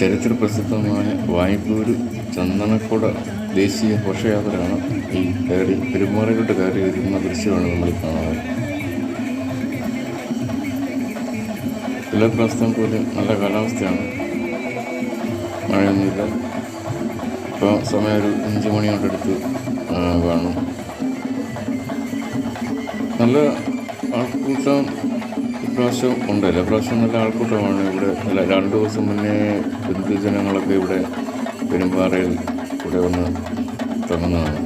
ചരിത്ര പ്രസിദ്ധമായ വായ്പൂര് ചന്ദനക്കുട ദേശീയ ഘോഷയാത്രയാണ് ഈ കയറി പെരുമാറയിലോട്ട് കയറി വരുന്ന ദൃശ്യമാണ് നമ്മൾ കാണുന്നത്. എല്ലാ പ്രസ്ഥാനം പോലും നല്ല കാലാവസ്ഥയാണ്. മഴയൊന്നുമില്ല. ഇപ്പോൾ സമയം ഒരു അഞ്ച് മണിയോടടുത്ത് കാണും നല്ല ആൾക്കൂട്ടം ഇപ്രാവശ്യം ഉണ്ട്. എല്ലാ പ്രാവശ്യം നല്ല ആൾക്കൂട്ടമാണ്. ഇവിടെ അല്ല രണ്ട് ദിവസം മുന്നേ ബന്ധുജനങ്ങളൊക്കെ ഇവിടെ പെരുമ്പാറയിൽ ഇവിടെ വന്ന് തുടങ്ങുന്നതാണ്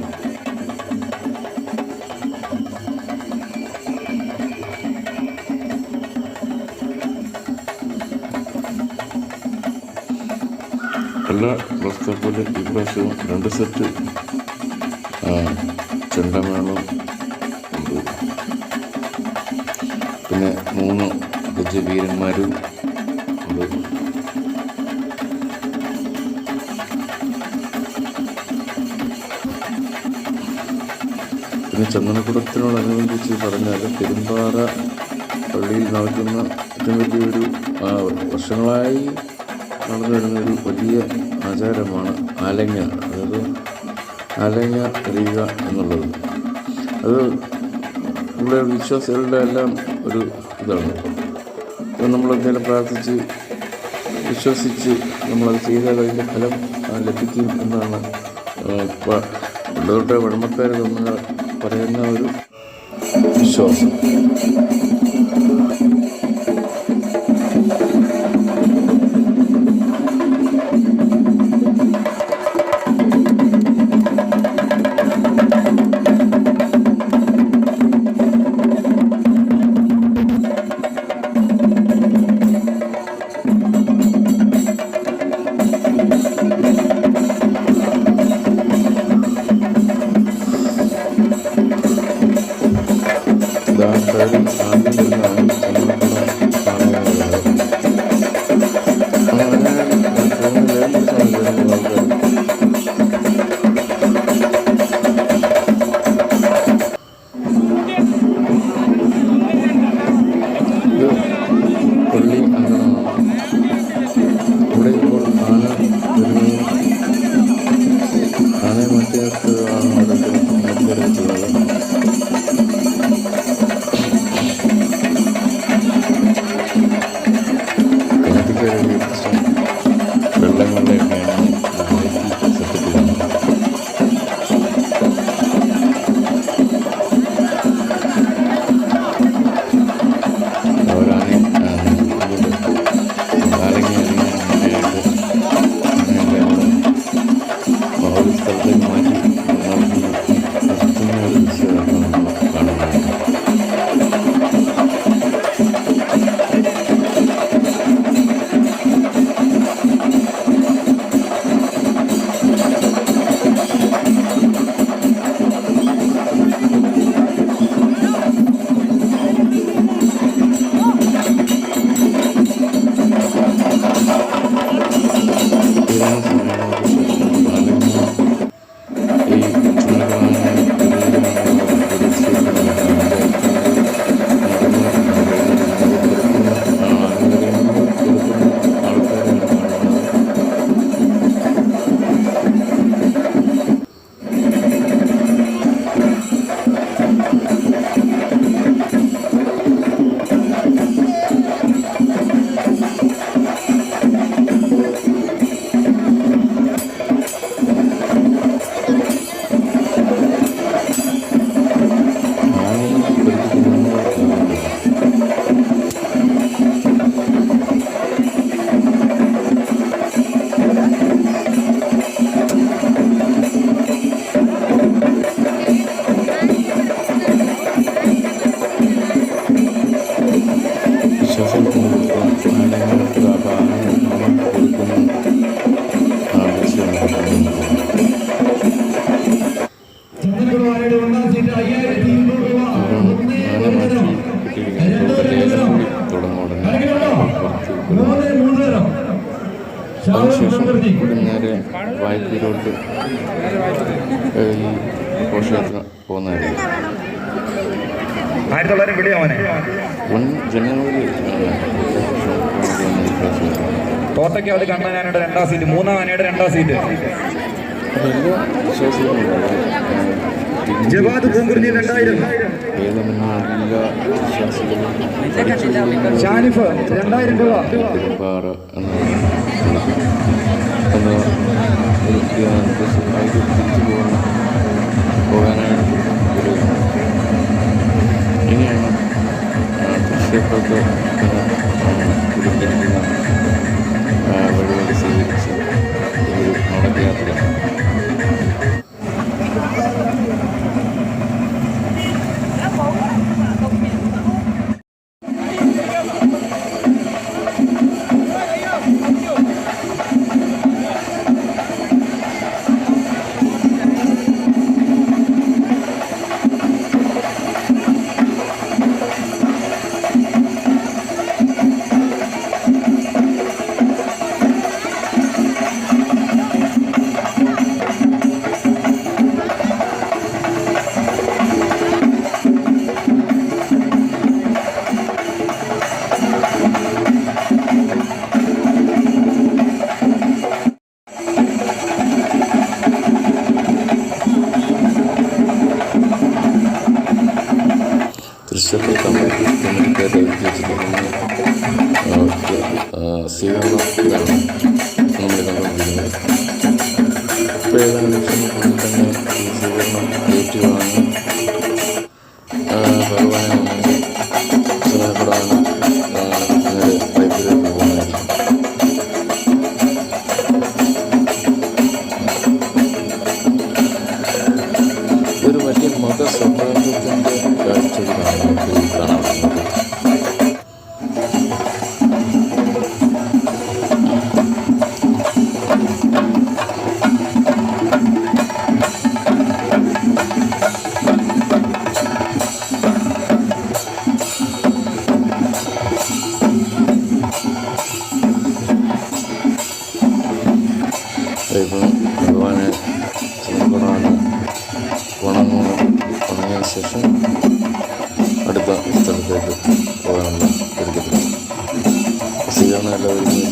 എല്ലാ പ്രാവശ്യത്തെ പോലെ ഈ പ്രാവശ്യവും രണ്ട് സെറ്റ് ചെണ്ടമേളം പിന്നെ മൂന്ന് ഗജവീരന്മാരും ഉണ്ട്. പിന്നെ ചന്ദനക്കുടത്തിനോടനുബന്ധിച്ച് പറഞ്ഞാൽ പെരുമ്പാറ പള്ളിയിൽ നടക്കുന്ന ഏറ്റവും വലിയൊരു വർഷങ്ങളായി നടന്നു വരുന്ന ഒരു വലിയ ആചാരമാണ് ആലങ്ങ. അതായത് ആലങ്ങ എറിയുക എന്നുള്ളത്. അത് നമ്മുടെ വിശ്വാസികളുടെ എല്ലാം ഒരു ഇതാണ്. നമ്മൾ നമ്മളെന്തെങ്കിലും പ്രാർത്ഥിച്ച് വിശ്വസിച്ച് നമ്മളത് ചെയ്താൽ അതിന്റെ ഫലം ലഭിക്കും എന്നാണ് പണ്ടുതൊട്ടേ വടമക്കാർ തമ്മിൽ പറയുന്ന ഒരു വിശ്വാസം. ഏഴ് സമയം വരുന്ന ആൾക്കാർ ഇത് പള്ളി അങ്കണമാണ് ഇവിടെ ഇപ്പോൾ ആന വരുന്നതും ആനയെ മാറ്റിയിട്ട് ചന്ദ്രകുമാരുടെ ഒന്നാം സീറ്റ് അയ്യായിരത്തി ഇരുന്നൂറ് രൂപ. മൂന്ന് മൂന്നരം തുടങ്ങും ഉടനെ പുറത്ത് മൂന്ന് മൂന്നരം ഷാവൽ അതിനുശേഷം ചന്ദ്രജി ഇവിടെ നേരെ വായ്പയിലോട്ട് ഈ ഘോഷയാത്ര പോകുന്നതായിരിക്കും ആയിരത്തി തൊള്ളായിരം വിളിയോ മോനെ വൺ ജനുവരി രണ്ടാം സീറ്റ് മൂന്നാം ആനയുടെ രണ്ടാം സീറ്റ് എല്ലാ വിശ്വാസികളുമുണ്ട് ജവാദ് പൂങ്കുറിഞ്ഞി രണ്ടായിരം. ഷാനിഫ് രണ്ടായിരം രൂപ. പോകാനായിട്ട് ഒരു സ്വീകരണം ഇതാണ് നമ്മൾ കണ്ടുകൊണ്ടിരിക്കുന്നത് ഇപ്പോൾ ഏതാനും നിമിഷങ്ങൾക്കുള്ളിൽ തന്നെ ഈ സ്വീകരണം ഏറ്റുവാങ്ങി ആ, ഭഗവാനെ ഇപ്പം ഭഗവാനെ സമർപ്പണമാണ് വണങ്ങുക വണങ്ങിയതിന് ശേഷം അടുത്ത സ്ഥലത്തേക്ക് പോകാനുള്ള ഒരുക്കത്തിലാണ് സ്വീകരണം എല്ലാം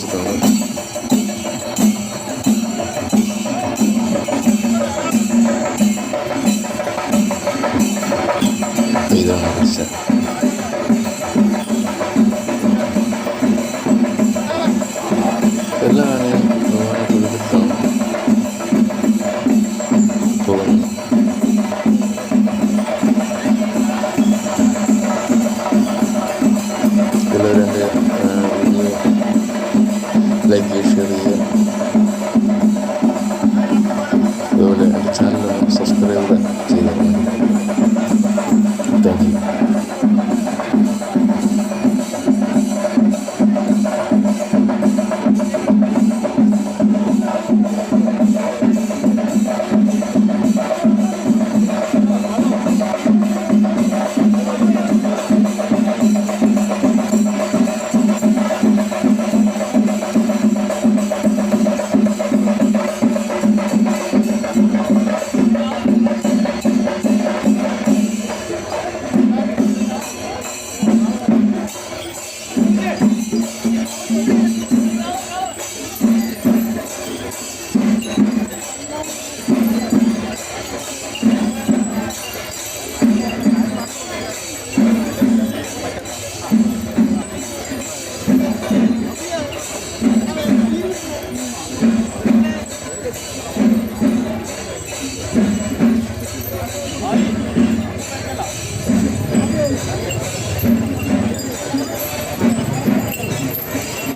ചാനൽ ഒന്ന്